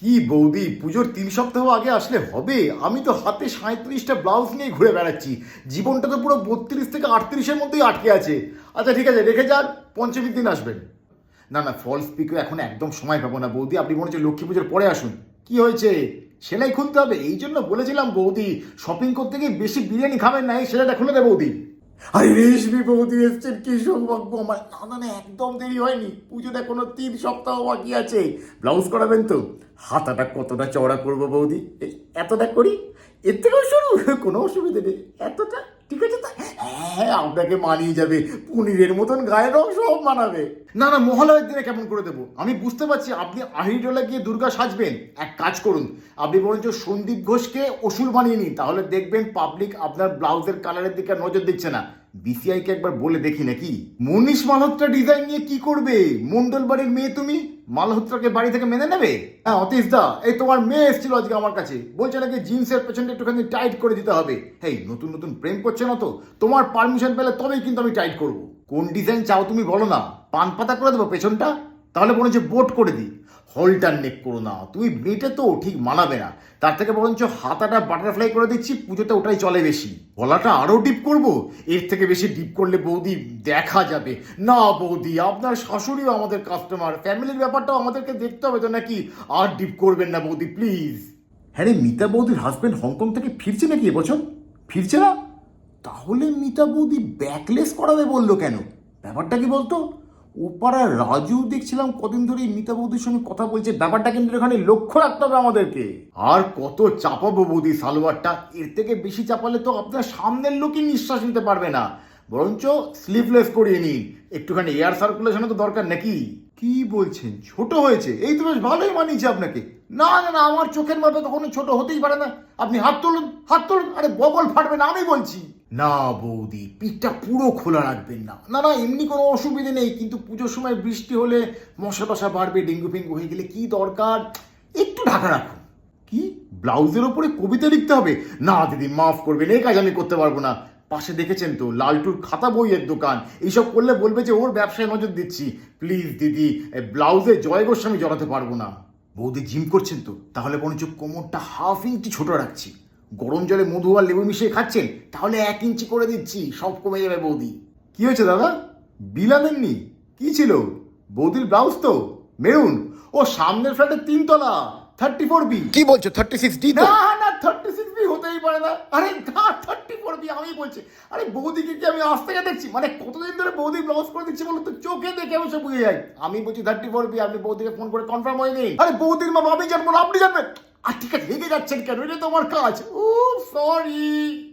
কি বৌদি, পুজোর তিন সপ্তাহ আগে আসলে হবে? আমি তো হাতে সাঁত্রিশটা ব্লাউজ নিয়ে ঘুরে বেড়াচ্ছি। জীবনটা তো পুরো বত্রিশ থেকে আটত্রিশের মধ্যেই আটকে আছে। আচ্ছা ঠিক আছে, রেখে যান, পঞ্চমীর দিন আসবেন। না না ফলস পিকও এখন একদম সময় পাবো না, বৌদি। আপনি মনে হচ্ছে লক্ষ্মী পুজোর পরে আসুন। কি হয়েছে? সেলাই খুলতে হবে, এই জন্য বলেছিলাম বৌদি শপিং করতে গিয়ে বেশি বিরিয়ানি খাবেন না, এই সেলাইটা খুলে দে বৌদি। আরে রেশমি বৌদি এসছেন, কি সৌভাগ্য আমার। না না না, একদম দেরি হয়নি। পুজোটা কোনো তিন সপ্তাহ বাকি আছে। ব্লাউজ করাবেন তো। হাতাটা কতটা চওড়া করব বৌদি? এতটা করি? এর থেকেও শুরু কোনো অসুবিধা নেই। এতটা? ঠিক আছে হ্যাঁ আপনাকে মানিয়ে যাবে। পনিরের মতন গায়ের রং সব মানাবে। না না মহালয়ের দিনে কেমন করে দেবো? আমি বুঝতে পারছি আপনি আহিরডোলা গিয়ে দুর্গা সাজবেন। এক কাজ করুন, আপনি বরঞ্চ সন্দীপ ঘোষকে অসুর বানিয়ে নিন, তাহলে দেখবেন পাবলিক আপনার ব্লাউজের কালারের দিকে নজর দিচ্ছে না। বিসিআইকে একবার বলে দেখি নাকি? মনীষ মালহোত্রা ডিজাইন নিয়ে কি করবে? মন্ডল বাড়ির মেয়ে তুমি? মালহোত্রাকে বাড়ি থেকে মেনে নেবে? হ্যাঁ অতীশ দা, এই তোমার মেয়ে এসেছিল আজকে আমার কাছে। বলছে নাকি জিন্সের পেছনটা একটুখানি টাইট করে দিতে হবে। হেই, নতুন নতুন প্রেম করছে না তো? তোমার পারমিশন পেলে তবেই কিন্তু আমি টাইট করব। কোন ডিজাইন চাও তুমি বলো না। পান পাতা করে দেবো পেছনটা? তাহলে বরঞ্চ বোট করে দিই। হলটার নেক করো না। তুমি মেয়েটা তো ঠিক মানাবে না। তার থেকে বরঞ্চ হাতাটা বাটারফ্লাই করে দিচ্ছি, পুজোতে ওটাই চলে বেশি। গলাটা আরও ডিপ করব? এর থেকে বেশি ডিপ করলে বৌদি দেখা যাবে। না বৌদি, আপনার শাশুড়িও আমাদের কাস্টমার ফ্যামিলির ব্যাপারটাও আমাদেরকে দেখতে হবে তো নাকি? আর ডিপ করবেন না বৌদি প্লিজ হ্যাঁ রে, মিতা বৌদির হাজবেন্ড হংকং থেকে ফিরছে নাকি এবছর? ফিরছে না? তাহলে মিতা বৌদি ব্যাকলেস করাবে বলল কেন? ব্যাপারটা কি বলতো? ওপাড়া রাজু দেখছিলাম কদিন ধরে মিতা বৌদির সঙ্গে কথা বলছে। ব্যাপারটা কিন্তু এখানে লক্ষ্য রাখতে হবে আমাদেরকে। আর কত চাপাবো বৌদি সালোয়ারটা? এর থেকে বেশি চাপালে তো আপনার সামনের লোকই নিঃশ্বাস নিতে পারবে না। বরঞ্চ স্লিভলেস করিয়ে নিন। একটুখানি এয়ার সার্কুলেশনও তো দরকার নাকি? কি বলছেন? ছোট হয়েছে। এই তো বেশ ভালোই মানিয়েছে আপনাকে। না না না আমার চোখের মাপে কখনো ছোট হতেই পারে না। আপনি হাত তুলুন হাত তুলুন। আরে বগল ফাটবে না আমি বলছি। না বৌদি, পিঠটা পুরো খোলা রাখবেন না। না না, এমনি কোনো অসুবিধে নেই, কিন্তু পুজোর সময় বৃষ্টি হলে মশা টশা বাড়বে, ডেঙ্গু ফেঙ্গু হয়ে গেলে কি দরকার? একটু ঢাকা রাখুন। কি? ব্লাউজের ওপরে কবিতা লিখতে হবে? না, দিদি, মাফ করবেন এই কাজ আমি করতে পারব না। পাশে দেখেছেন তো, লালটুর খাতা বইয়ের দোকান। এইসব করলে বলবে যে ওর ব্যবসায় নজর দিচ্ছি। প্লিজ, দিদি ব্লাউজে জয় গোস্বামী জড়াতে পারব না। বৌদি জিম করছেন তো, তাহলে বরঞ্চ কোমরটা হাফ ইঞ্চি ছোট রাখছি। গরম জলে মধু আর লেবু মিশিয়ে খাচ্ছেন তাহলে এক ইঞ্চি করে দিচ্ছি সব কমে যাবে বৌদি। কি হয়েছে দাদা? বিল আনেননি? কি ছিল? বৌদির ব্লাউজ তো? মেরুন? ও সামনের ফ্ল্যাটে তিনতলা থার্টি ফোর বি কি বলছো থার্টি সিক্স ডি না না থার্টি সিক্স বি হতেই পারে না। আরে না থার্টি ফোর বি আমি বলছি। আরে বৌদিকে কি আমি আজ থেকে দেখছি? মানে কতদিন ধরে বৌদি ব্লাউজ করে দিচ্ছি বলো তো? চোখে দেখে আমি সব বুঝে যাই আমি বলছি থার্টি ফোর বি আপনি বৌদিকে ফোন করে কনফার্ম হয়নি। আরে বৌদির মা আমি জানব আপনি জানবেন। আর ঠিক আছে রেগে যাচ্ছেন কেন? এটা তো আমার কাজ। ও সরি